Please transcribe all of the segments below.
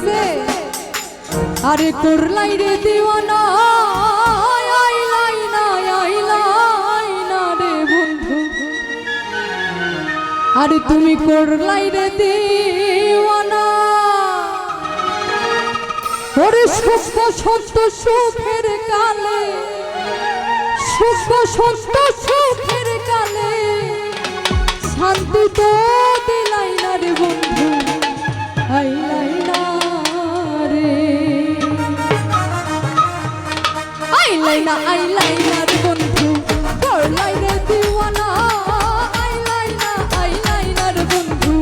আছে। আরে করলাই রে দিওয়ানা রে আরে তুমি করলাই রে দিওয়ানা। ওরে সুখ সত্য, সুখের কালে সত্য, সুখের কালে, শান্তি তো আইলাই না আইলাই না রে বন্ধু। করলাই রে দিওয়ানা আইলাই না আইলাই না রে বন্ধু।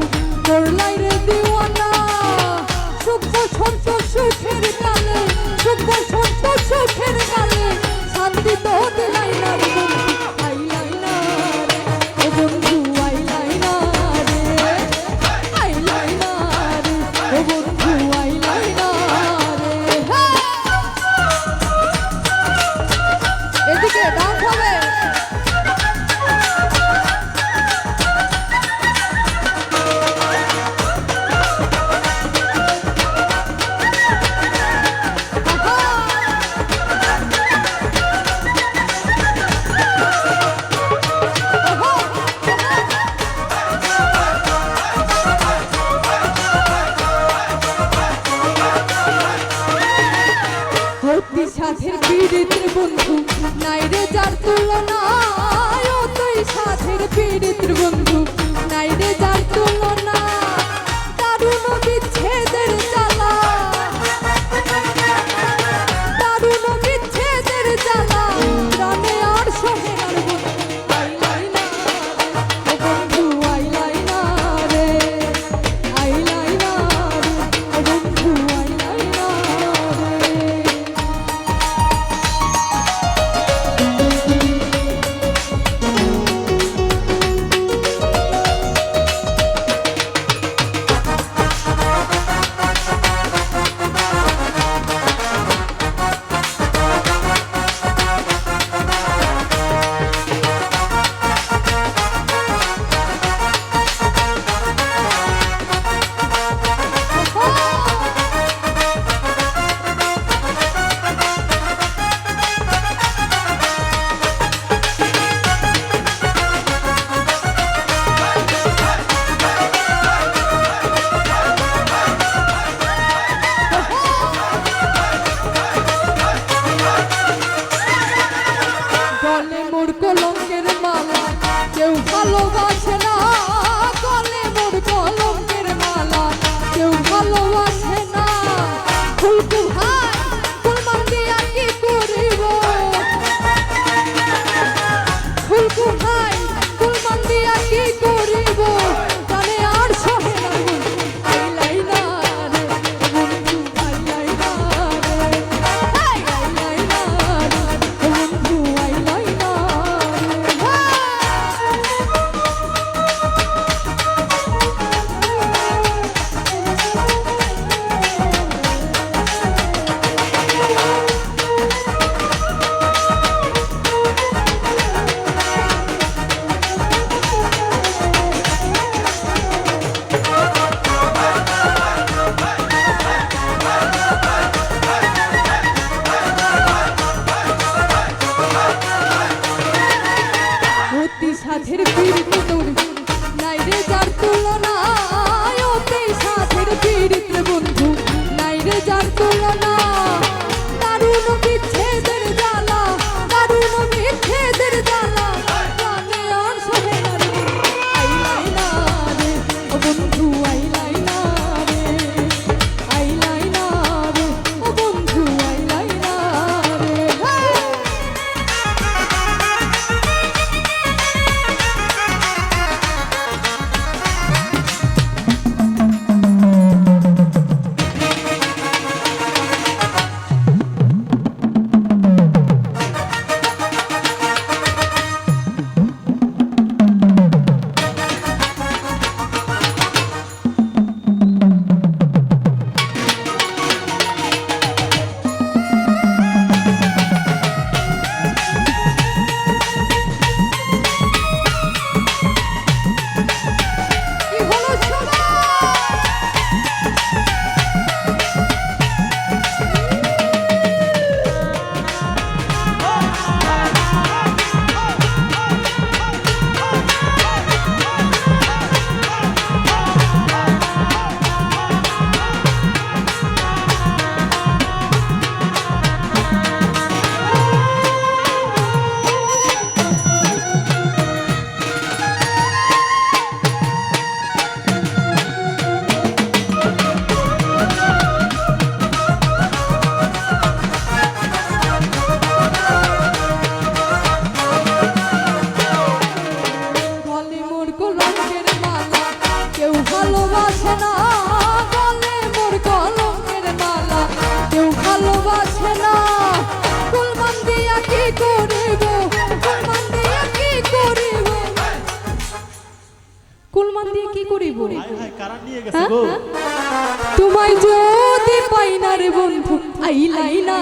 করলাই রে দিওয়ানা। সুখ সত্য সুখের কালে, সুখ সত্য সুখের কালে, শান্তি তো দিলাই না বন্ধু। বন্ধু নাই রে যার তুলনা লাগে যার তুলনা করিব হায় হায়। তোমায় যদি পাই না রে বন্ধু আই লাইনা